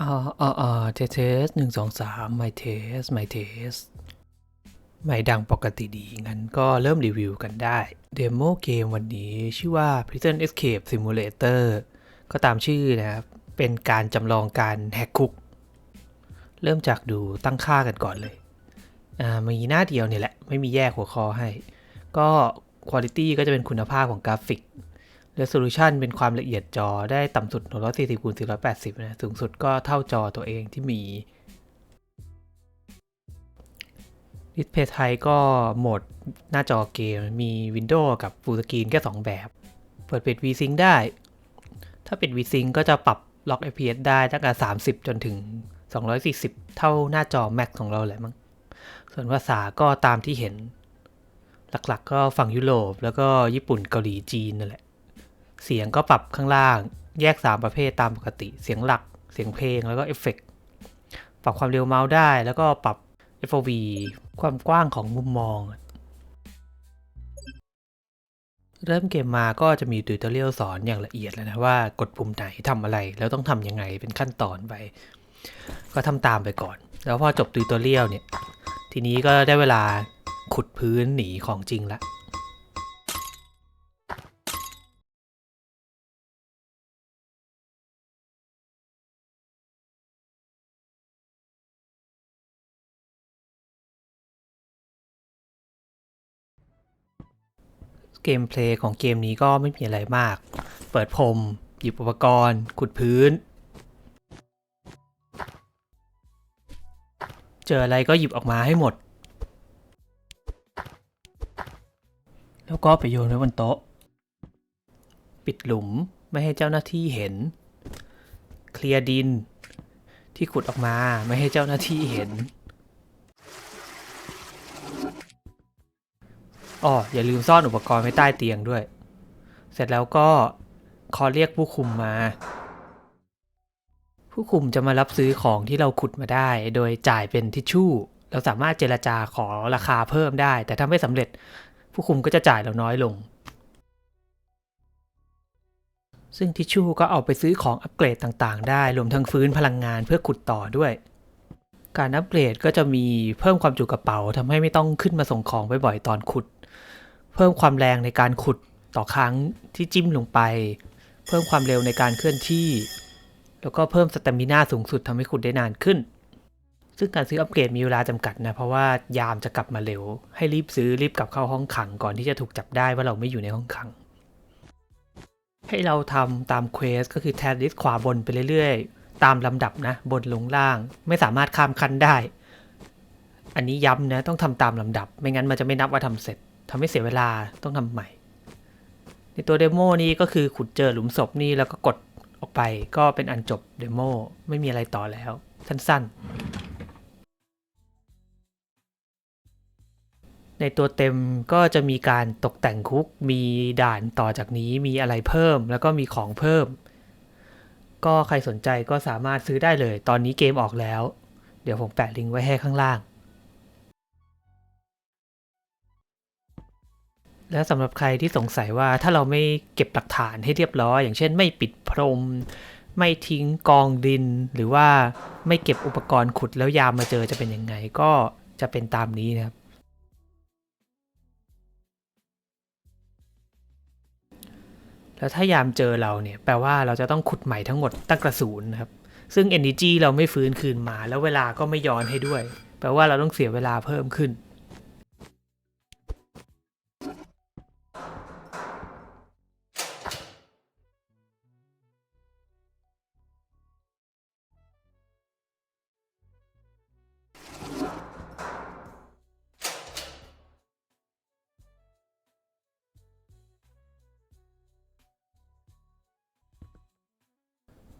อ่าอ่าอ่าเทสเทสหนึ่งสองสามไม่เทสไม่เทสไม่ดังปกติดี งั้นก็เริ่มรีวิวกันได้ เดโมเกมวันนี้ชื่อว่า Prison Escape Simulator ก็ตามชื่อนะครับ เป็นการจำลองการแฮกคุก เริ่มจากดูตั้งค่ากันก่อนเลย อ่า มีหน้าเดียวเนี่ยแหละ ไม่มีแยกหัวข้อให้ ก็คุณภาพก็จะเป็นคุณภาพของกราฟิก Resolution เป็นความละเอียดจอได้ต่ำสุด 140คูณ480 นะ สูงสุดก็เท่าจอตัวเองที่มีดิสเพย์ไทยก็โหมดหน้าจอเกมมี Windows กับ Full Screen แค่ 2 แบบ เปิดปิด VSync ได้ ถ้าปิด VSync ก็จะปรับล็อก FPS ได้ตั้งแต่ 30 จนถึง 240 เท่าหน้าจอ Mac ของเราแหละมั้ง ส่วนภาษาก็ตามที่เห็น หลักๆก็ฝั่งยุโรปแล้วก็ญี่ปุ่นเกาหลีจีนนั่นแหละ เสียงก็ปรับข้างล่าง แยก 3 ประเภทตามปกติ เสียงหลัก เสียงเพลง แล้วก็เอฟเฟกต์ปรับความเร็วเมาส์ได้ แล้วก็ปรับ FOV ความกว้างของมุมมอง เริ่มเกมมาก็จะมีติวตอเรียลสอนอย่างละเอียดแล้วนะว่ากดปุ่มไหนทำอะไร แล้วต้องทำยังไงเป็นขั้นตอนไป ก็ทำตามไปก่อน แล้วพอจบติวตอเรียลเนี่ย ทีนี้ก็ได้เวลาขุดพื้นหนีของจริงละ เกมเพลย์ของเกมนี้ก็ไม่มีอะไรมาก เปิดพรมหยิบอุปกรณ์ ขุดพื้น เจออะไรก็หยิบออกมาให้หมด แล้วก็ไปโยนไว้บนโต๊ะ ปิดหลุมไม่ให้เจ้าหน้าที่เห็น เคลียร์ดิน ที่ขุดออกมาไม่ให้เจ้าหน้าที่เห็น อ๋ออย่าลืมซ่อนอุปกรณ์ไว้ใต้เตียงด้วย เสร็จแล้วก็ขอเรียกผู้คุมมา ผู้คุมจะมารับซื้อของที่เราขุดมาได้ โดยจ่ายเป็นทิชชู่ เราสามารถเจรจาขอราคาเพิ่มได้ แต่ถ้าไม่สำเร็จผู้คุมก็จะจ่ายเราน้อยลง ซึ่งทิชชู่ก็เอาไปซื้อของอัปเกรดต่างๆ ได้ รวมทั้งฟื้นพลังงานเพื่อขุดต่อด้วยการอัปเกรดก็จะมีเพิ่มความจุกระเป๋าทำให้ไม่ต้องขึ้นมาส่งของบ่อยๆตอนขุด เพิ่มความแรงในการขุดต่อครั้งที่จิ้มลงไป เพิ่มความเร็วในการเคลื่อนที่ แล้วก็เพิ่มสเตมิน่าสูงสุดทำให้ขุดได้นานขึ้น ซึ่งการซื้ออัปเกรดมีเวลาจำกัดนะ เพราะว่ายามจะกลับมาเร็ว ให้รีบซื้อรีบกลับเข้าห้องขังก่อนที่จะถูกจับได้ว่าเราไม่อยู่ในห้องขัง ให้เราทำตามเควสก็คือแทนลิสขวาบนไปเรื่อยๆ ตามลำดับนะบนลงล่าง ไม่สามารถข้ามขั้นได้ อันนี้ย้ำนะต้องทำตามลำดับ ไม่งั้นมันจะไม่นับว่าทำเสร็จ ทำให้เสียเวลาต้องทำใหม่ ในตัวเดโมนี้ก็คือขุดเจอหลุมศพนี่แล้วก็กดออกไปก็เป็นอันจบเดโมไม่มีอะไรต่อแล้ว สั้นๆ ในตัวเต็มก็จะมีการตกแต่งคุก มีด่านต่อจากนี้มีอะไรเพิ่ม แล้วก็มีของเพิ่ม ก็ใครสนใจก็สามารถซื้อได้เลย ตอนนี้เกมออกแล้ว เดี๋ยวผมแปะลิงก์ไว้ให้ข้างล่าง และสำหรับใครที่สงสัยว่าถ้าเราไม่เก็บหลักฐานให้เรียบร้อย อย่างเช่น ไม่ปิดพรม ไม่ทิ้งกองดิน หรือว่าไม่เก็บอุปกรณ์ขุดแล้วยามมาเจอจะเป็นยังไงก็จะเป็นตามนี้นะครับ แล้วถ้ายามเจอเราเนี่ยแปลว่าเราจะต้องขุดใหม่ทั้งหมดตั้งกระศูนนะครับ ซึ่ง Energy เราไม่ฟื้นคืนมา แล้วเวลาก็ไม่ย้อนให้ด้วย แปลว่าเราต้องเสียเวลาเพิ่มขึ้น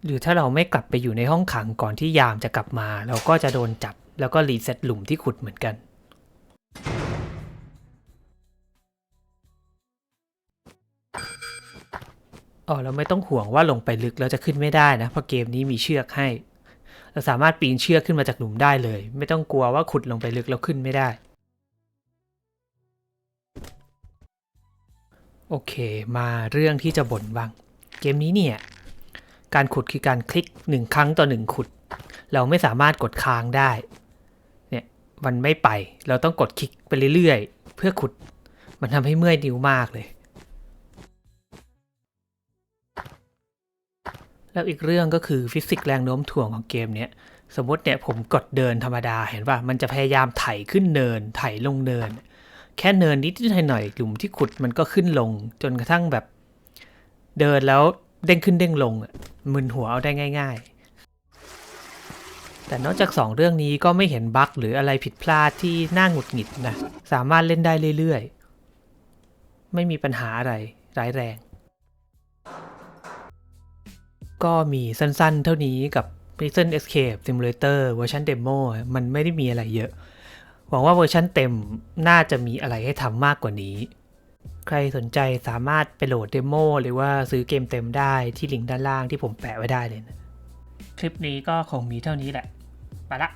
หรือถ้าเราไม่กลับไปอยู่ในห้องขังก่อนที่ยามจะกลับมา เราก็จะโดนจับ แล้วก็รีเซ็ตหลุมที่ขุดเหมือนกัน อ๋อเราไม่ต้องห่วงว่าลงไปลึกแล้วจะขึ้นไม่ได้นะ เพราะเกมนี้มีเชือกให้ เราสามารถปีนเชือกขึ้นมาจากหลุมได้เลย ไม่ต้องกลัวว่าขุดลงไปลึกแล้วขึ้นไม่ได้ โอเค มาเรื่องที่จะบ่นบ้าง เกมนี้เนี่ย การขุดคือการคลิกหนึ่งครั้งต่อหนึ่งขุด เราไม่สามารถกดค้างได้ เนี่ยมันไม่ไป เราต้องกดคลิกไปเรื่อยๆ เพื่อขุด มันทำให้เมื่อยนิ้วมากเลย แล้วอีกเรื่องก็คือฟิสิกส์แรงโน้มถ่วงของเกมเนี้ยสมมติเนี่ยผมกดเดินธรรมดาเห็นป่ะ มันจะพยายามไถขึ้นเนิน ไถลงเนิน แค่เนินนิดๆหน่อยๆหลุมที่ขุดมันก็ขึ้นลงจนกระทั่งแบบเดินแล้ว เด้งขึ้นเด้งลงมึนหัวเอาได้ง่าย ๆ แต่นอกจากสองเรื่องนี้ก็ไม่เห็นบั๊กหรืออะไรผิดพลาดที่น่าหงุดหงิดนะ สามารถเล่นได้เรื่อยๆ ไม่มีปัญหาอะไรร้ายแรง ก็มีสั้นๆ เท่านี้กับ Prison Escape Simulator เวอร์ชันเดโมมันไม่ได้มีอะไรเยอะ หวังว่าเวอร์ชันเต็มน่าจะมีอะไรให้ทำมากกว่านี้ ใครสนใจสามารถไปโหลดเดโมหรือว่าซื้อเกมเต็มได้ที่ลิงก์ด้านล่างที่ผมแปะไว้ได้เลยนะ คลิปนี้ก็คงมีเท่านี้แหละ ไปละ